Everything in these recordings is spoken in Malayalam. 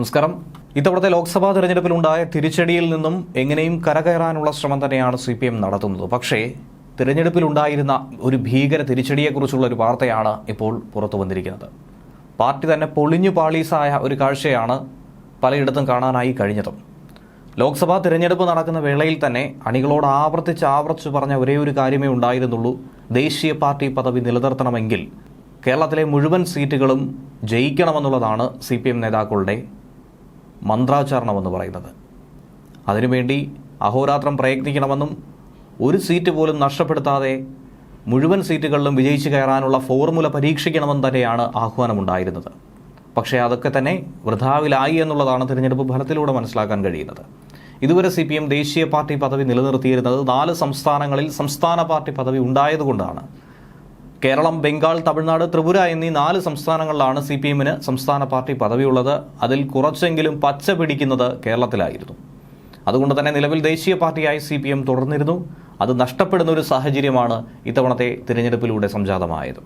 നമസ്കാരം. ഇത്തവണത്തെ ലോക്സഭാ തെരഞ്ഞെടുപ്പിലുണ്ടായ തിരിച്ചടിയിൽ നിന്നും എങ്ങനെയും കരകയറാനുള്ള ശ്രമം തന്നെയാണ് സി പി എം നടത്തുന്നത്. പക്ഷേ തിരഞ്ഞെടുപ്പിലുണ്ടായിരുന്ന ഒരു ഭീകര തിരിച്ചടിയെക്കുറിച്ചുള്ള ഒരു വാർത്തയാണ് ഇപ്പോൾ പുറത്തു വന്നിരിക്കുന്നത്. പാർട്ടി തന്നെ പൊളിഞ്ഞു പാളീസായ ഒരു കാഴ്ചയാണ് പലയിടത്തും കാണാനായി കഴിഞ്ഞതും. ലോക്സഭാ തിരഞ്ഞെടുപ്പ് നടക്കുന്ന വേളയിൽ തന്നെ അണികളോട് ആവർത്തിച്ച് ആവർത്തിച്ച് പറഞ്ഞ ഒരേ ഒരു കാര്യമേ ഉണ്ടായിരുന്നുള്ളൂ. ദേശീയ പാർട്ടി പദവി നിലനിർത്തണമെങ്കിൽ കേരളത്തിലെ മുഴുവൻ സീറ്റുകളും ജയിക്കണമെന്നുള്ളതാണ് സി പി എം നേതാക്കളുടെ മന്ത്രാചരണമെന്ന് പറയുന്നത്. അതിനുവേണ്ടി അഹോരാത്രം പ്രയത്നിക്കണമെന്നും ഒരു സീറ്റ് പോലും നഷ്ടപ്പെടുത്താതെ മുഴുവൻ സീറ്റുകളിലും വിജയിച്ചു കയറാനുള്ള ഫോർമുല പരീക്ഷിക്കണമെന്ന് തന്നെയാണ് ആഹ്വാനമുണ്ടായിരുന്നത്. പക്ഷേ അതൊക്കെ തന്നെ വൃഥാവിലായി എന്നുള്ളതാണ് തിരഞ്ഞെടുപ്പ് ഫലത്തിലൂടെ മനസ്സിലാക്കാൻ കഴിയുന്നത്. ഇതുവരെ സി പി എം ദേശീയ പാർട്ടി പദവി നിലനിർത്തിയിരുന്നത് നാല് സംസ്ഥാനങ്ങളിൽ സംസ്ഥാന പാർട്ടി പദവി ഉണ്ടായതുകൊണ്ടാണ്. കേരളം ബംഗാൾ തമിഴ്നാട് ത്രിപുര എന്നീ നാല് സംസ്ഥാനങ്ങളിലാണ് സി പി എമ്മിന് സംസ്ഥാന പാർട്ടി പദവിയുള്ളത്. അതിൽ കുറച്ചെങ്കിലും പച്ച പിടിക്കുന്നത് കേരളത്തിലായിരുന്നു. അതുകൊണ്ട് തന്നെ നിലവിൽ ദേശീയ പാർട്ടിയായി സി പി എം തുടർന്നിരുന്നു. അത് നഷ്ടപ്പെടുന്ന ഒരു സാഹചര്യമാണ് ഇത്തവണത്തെ തിരഞ്ഞെടുപ്പിലൂടെ സംജാതമായത്.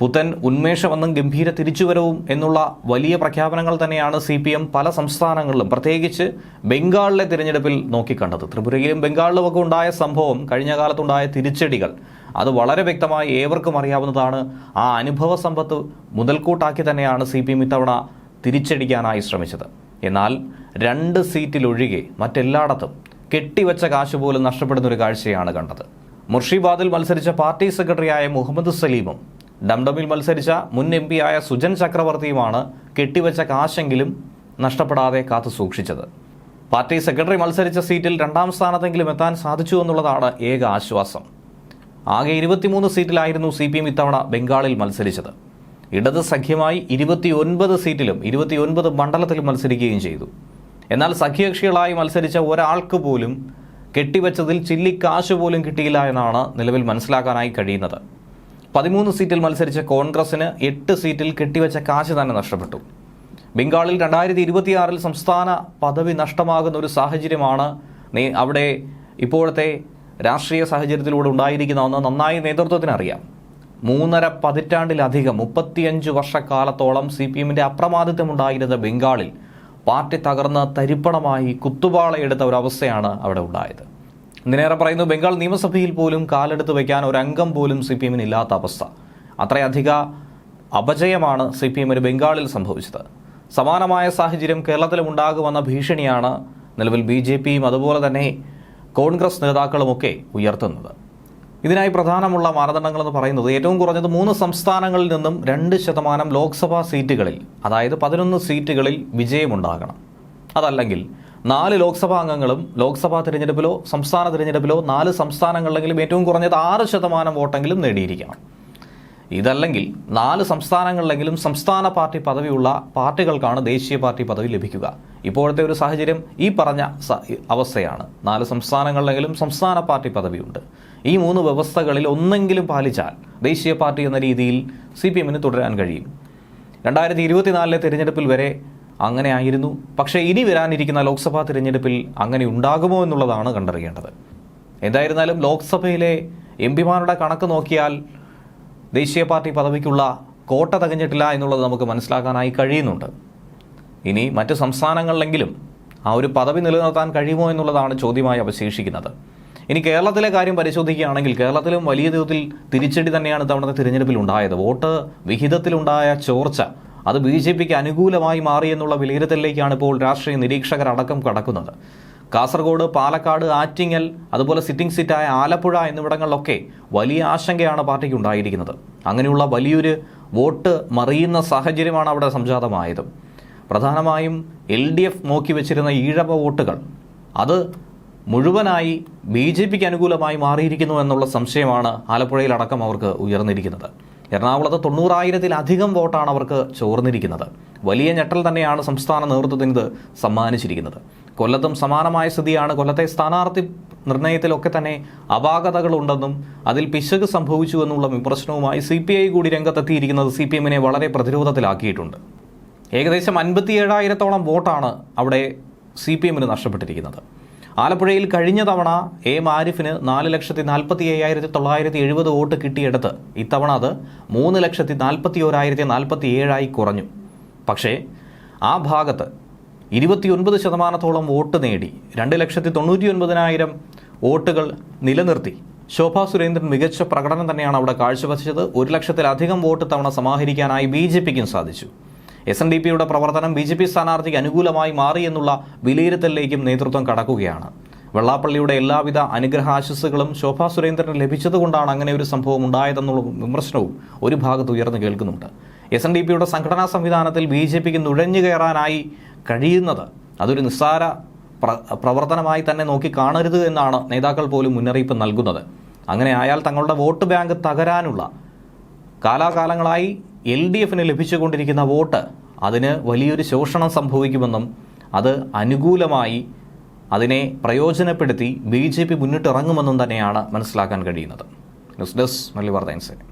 പുത്തൻ ഉന്മേഷമെന്നും ഗംഭീര തിരിച്ചുവരവും എന്നുള്ള വലിയ പ്രഖ്യാപനങ്ങൾ തന്നെയാണ് സി പി എം പല സംസ്ഥാനങ്ങളിലും പ്രത്യേകിച്ച് ബംഗാളിലെ തിരഞ്ഞെടുപ്പിൽ നോക്കിക്കണ്ടത്. ത്രിപുരയിലും ബംഗാളിലുമൊക്കെ ഉണ്ടായ സംഭവം കഴിഞ്ഞ കാലത്തുണ്ടായ തിരിച്ചടികൾ അത് വളരെ വ്യക്തമായി ഏവർക്കും അറിയാവുന്നതാണ്. ആ അനുഭവ സമ്പത്ത് മുതൽക്കൂട്ടാക്കി തന്നെയാണ് സി പി എം ഇത്തവണ തിരിച്ചടിക്കാനായി ശ്രമിച്ചത്. എന്നാൽ രണ്ട് സീറ്റിലൊഴികെ മറ്റെല്ലായിടത്തും കെട്ടിവെച്ച കാശ് പോലും നഷ്ടപ്പെടുന്ന ഒരു കാഴ്ചയാണ് കണ്ടത്. മുർഷിബാദിൽ മത്സരിച്ച പാർട്ടി സെക്രട്ടറിയായ മുഹമ്മദ് സലീമും ഡംഡമിൽ മത്സരിച്ച മുൻ എം പിയായ സുജൻ ചക്രവർത്തിയുമാണ് കെട്ടിവെച്ച കാശെങ്കിലും നഷ്ടപ്പെടാതെ കാത്തു സൂക്ഷിച്ചത്. പാർട്ടി സെക്രട്ടറി മത്സരിച്ച സീറ്റിൽ രണ്ടാം സ്ഥാനത്തെങ്കിലും എത്താൻ സാധിച്ചു എന്നുള്ളതാണ് ഏക ആശ്വാസം. ആകെ ഇരുപത്തിമൂന്ന് സീറ്റിലായിരുന്നു സി പി എം ഇത്തവണ ബംഗാളിൽ മത്സരിച്ചത്. ഇടത് സഖ്യമായി ഇരുപത്തിയൊൻപത് സീറ്റിലും ഇരുപത്തിയൊൻപത് മണ്ഡലത്തിലും മത്സരിക്കുകയും ചെയ്തു. എന്നാൽ സഖ്യകക്ഷികളായി മത്സരിച്ച ഒരാൾക്ക് പോലും കെട്ടിവെച്ചതിൽ ചില്ലിക്കാശ് പോലും കിട്ടിയില്ല എന്നാണ് നിലവിൽ മനസ്സിലാക്കാനായി കഴിയുന്നത്. പതിമൂന്ന് സീറ്റിൽ മത്സരിച്ച കോൺഗ്രസിന് എട്ട് സീറ്റിൽ കെട്ടിവെച്ച കാശ് തന്നെ നഷ്ടപ്പെട്ടു. ബംഗാളിൽ രണ്ടായിരത്തി ഇരുപത്തിയാറിൽ സംസ്ഥാന പദവി നഷ്ടമാകുന്ന ഒരു സാഹചര്യമാണ് അവിടെ ഇപ്പോഴത്തെ രാഷ്ട്രീയ സാഹചര്യത്തിലൂടെ ഉണ്ടായിരിക്കുന്നതെന്ന് നന്നായി നേതൃത്വത്തിനറിയാം മൂന്നര പതിറ്റാണ്ടിലധികം മുപ്പത്തിയഞ്ച് വർഷക്കാലത്തോളം സി പി എമ്മിന്റെ അപ്രമാദിത്വമുണ്ടായിരുന്ന ബംഗാളിൽ പാർട്ടി തകർന്ന് തരിപ്പണമായി കുത്തുപാളയെടുത്ത ഒരവസ്ഥയാണ് അവിടെ ഉണ്ടായത്. ഇന്നേറെ പറയുന്നു ബംഗാൾ നിയമസഭയിൽ പോലും കാലെടുത്ത് വയ്ക്കാൻ ഒരംഗം പോലും സി പി എമ്മിന് ഇല്ലാത്ത അവസ്ഥ. അത്രയധിക അപജയമാണ് സി പി എമ്മിന് ബംഗാളിൽ സംഭവിച്ചത്. സമാനമായ സാഹചര്യം കേരളത്തിലും ഉണ്ടാകുമെന്ന ഭീഷണിയാണ് നിലവിൽ ബി ജെ പിയും അതുപോലെ തന്നെ കോൺഗ്രസ് നേതാക്കളുമൊക്കെ ഉയർത്തുന്നത്. ഇതിനായി പ്രധാനമുള്ള മാനദണ്ഡങ്ങളെന്ന് പറയുന്നത് ഏറ്റവും കുറഞ്ഞത് മൂന്ന് സംസ്ഥാനങ്ങളിൽ നിന്നും രണ്ട് ശതമാനം ലോക്സഭാ സീറ്റുകളിൽ അതായത് പതിനൊന്ന് സീറ്റുകളിൽ വിജയമുണ്ടാകണം. അതല്ലെങ്കിൽ നാല് ലോക്സഭാ അംഗങ്ങളും ലോക്സഭാ തിരഞ്ഞെടുപ്പിലോ സംസ്ഥാന തിരഞ്ഞെടുപ്പിലോ നാല് സംസ്ഥാനങ്ങളിലെങ്കിലും ഏറ്റവും കുറഞ്ഞത് ആറ് ശതമാനം വോട്ടെങ്കിലും നേടിയിരിക്കണം. ഇതല്ലെങ്കിൽ നാല് സംസ്ഥാനങ്ങളിലെങ്കിലും സംസ്ഥാന പാർട്ടി പദവിയുള്ള പാർട്ടികൾക്കാണ് ദേശീയ പാർട്ടി പദവി ലഭിക്കുക. ഇപ്പോഴത്തെ ഒരു സാഹചര്യം ഈ പറഞ്ഞ അവസ്ഥയാണ്. നാല് സംസ്ഥാനങ്ങളിലെങ്കിലും സംസ്ഥാന പാർട്ടി പദവിയുണ്ട്. ഈ മൂന്ന് വ്യവസ്ഥകളിൽ ഒന്നെങ്കിലും പാലിച്ചാൽ ദേശീയ പാർട്ടി എന്ന രീതിയിൽ സി പി എമ്മിന് തുടരാൻ കഴിയും. രണ്ടായിരത്തി ഇരുപത്തിനാലിലെ തിരഞ്ഞെടുപ്പിൽ വരെ അങ്ങനെ ആയിരുന്നു. പക്ഷേ ഇനി വരാനിരിക്കുന്ന ലോക്സഭാ തിരഞ്ഞെടുപ്പിൽ അങ്ങനെ ഉണ്ടാകുമോ എന്നുള്ളതാണ് കണ്ടറിയേണ്ടത്. എന്തായിരുന്നാലും ലോക്സഭയിലെ എം പിമാരുടെ കണക്ക് നോക്കിയാൽ ദേശീയ പാർട്ടി പദവിക്കുള്ള കോട്ട തകഞ്ഞിട്ടില്ല എന്നുള്ളത് നമുക്ക് മനസ്സിലാക്കാനായി കഴിയുന്നുണ്ട്. ഇനി മറ്റ് സംസ്ഥാനങ്ങളിലെങ്കിലും ആ ഒരു പദവി നിലനിർത്താൻ കഴിയുമോ എന്നുള്ളതാണ് ചോദ്യമായി അവശേഷിക്കുന്നത്. ഇനി കേരളത്തിലെ കാര്യം പരിശോധിക്കുകയാണെങ്കിൽ കേരളത്തിലും വലിയ തോതിൽ തിരിച്ചടി തന്നെയാണ് ഇത്തവണത്തെ തിരഞ്ഞെടുപ്പിൽ ഉണ്ടായത്. വോട്ട് വിഹിതത്തിലുണ്ടായ ചോർച്ച അത് ബി ജെ പിക്ക് അനുകൂലമായി മാറി എന്നുള്ള വിലയിരുത്തലിലേക്കാണ് ഇപ്പോൾ രാഷ്ട്രീയ നിരീക്ഷകരടക്കം കടക്കുന്നത്. കാസർഗോഡ് പാലക്കാട് ആറ്റിങ്ങൽ അതുപോലെ സിറ്റിംഗ് സീറ്റായ ആലപ്പുഴ എന്നിവിടങ്ങളിലൊക്കെ വലിയ ആശങ്കയാണ് പാർട്ടിക്ക് ഉണ്ടായിരിക്കുന്നത്. അങ്ങനെയുള്ള വലിയൊരു വോട്ട് മറിയുന്ന സാഹചര്യമാണ് അവിടെ സംജാതമായത്. പ്രധാനമായും എൽ ഡി എഫ് നോക്കി വെച്ചിരുന്ന ഈഴവ വോട്ടുകൾ അത് മുഴുവനായി ബി ജെ പിക്ക് അനുകൂലമായി മാറിയിരിക്കുന്നു എന്നുള്ള സംശയമാണ് ആലപ്പുഴയിലടക്കം അവർക്ക് ഉയർന്നിരിക്കുന്നത്. എറണാകുളത്ത് തൊണ്ണൂറായിരത്തിലധികം വോട്ടാണ് അവർക്ക് ചോർന്നിരിക്കുന്നത്. വലിയ ഞെട്ടൽ തന്നെയാണ് സംസ്ഥാന നേതൃത്വത്തിന് ഇത് സമ്മാനിച്ചിരിക്കുന്നത്. കൊല്ലത്തും സമാനമായ സ്ഥിതിയാണ്. കൊല്ലത്തെ സ്ഥാനാർത്ഥി നിർണയത്തിലൊക്കെ തന്നെ അപാകതകളുണ്ടെന്നും അതിൽ പിശക് സംഭവിച്ചു എന്നുള്ള വിമർശനവുമായി സി പി ഐ കൂടി രംഗത്തെത്തിയിരിക്കുന്നത് സി പി എമ്മിനെ വളരെ പ്രതിരോധത്തിലാക്കിയിട്ടുണ്ട്. ഏകദേശം അൻപത്തിയേഴായിരത്തോളം വോട്ടാണ് അവിടെ സി പി എമ്മിന് നഷ്ടപ്പെട്ടിരിക്കുന്നത്. ആലപ്പുഴയിൽ കഴിഞ്ഞ തവണ എ മാരിഫിന് നാല് ലക്ഷത്തി നാൽപ്പത്തി അയ്യായിരത്തി തൊള്ളായിരത്തി എഴുപത് വോട്ട് കിട്ടിയെടുത്ത് ഇത്തവണ അത് മൂന്ന് ലക്ഷത്തി നാൽപ്പത്തി ഓരായിരത്തി നാൽപ്പത്തി ഏഴായി കുറഞ്ഞു. പക്ഷേ ആ ഭാഗത്ത് ഇരുപത്തിയൊൻപത് ശതമാനത്തോളം വോട്ട് നേടി രണ്ട് ലക്ഷത്തി തൊണ്ണൂറ്റി ഒൻപതിനായിരം വോട്ടുകൾ നിലനിർത്തി. ശോഭാ സുരേന്ദ്രൻ മികച്ച പ്രകടനം തന്നെയാണ് അവിടെ കാഴ്ചവെച്ചത്. ഒരു ലക്ഷത്തിലധികം വോട്ട് തവണ സമാഹരിക്കാനായി ബി ജെ പിക്കും സാധിച്ചു. എസ് എൻ ഡി പിയുടെ പ്രവർത്തനം ബി ജെ പി സ്ഥാനാർത്ഥിക്ക് അനുകൂലമായി മാറി എന്നുള്ള വിലയിരുത്തലിലേക്കും നേതൃത്വം കടക്കുകയാണ്. വെള്ളാപ്പള്ളിയുടെ എല്ലാവിധ അനുഗ്രഹാശസ്സുകളും ശോഭാ സുരേന്ദ്രന് ലഭിച്ചതുകൊണ്ടാണ് അങ്ങനെ ഒരു സംഭവം ഉണ്ടായതെന്നുള്ള വിമർശനവും ഒരു ഭാഗത്ത് ഉയർന്നു കേൾക്കുന്നുണ്ട്. എസ് എൻ ഡി പിയുടെ സംഘടനാ സംവിധാനത്തിൽ ബി ജെ പിക്ക് നുഴഞ്ഞു കയറാനായി കഴിയുന്നത്. അതൊരു നിസ്സാര പ്ര പ്രവർത്തനമായി തന്നെ നോക്കി കാണരുത് എന്നാണ് നേതാക്കൾ പോലും മുന്നറിയിപ്പ് നൽകുന്നത്. അങ്ങനെ ആയാൽ തങ്ങളുടെ വോട്ട് ബാങ്ക് തകരാനുള്ള കാലാകാലങ്ങളായി എൽ ഡി എഫിന് ലഭിച്ചുകൊണ്ടിരിക്കുന്ന വോട്ട് അതിന് വലിയൊരു ശോഷണം സംഭവിക്കുമെന്നും അത് അനുകൂലമായി അതിനെ പ്രയോജനപ്പെടുത്തി ബി ജെ പി മുന്നിട്ടിറങ്ങുമെന്നും തന്നെയാണ് മനസ്സിലാക്കാൻ കഴിയുന്നത്. ന്യൂസ് ഡെസ്ക് മല്ലിവർദ്ധൻ വാർത്ത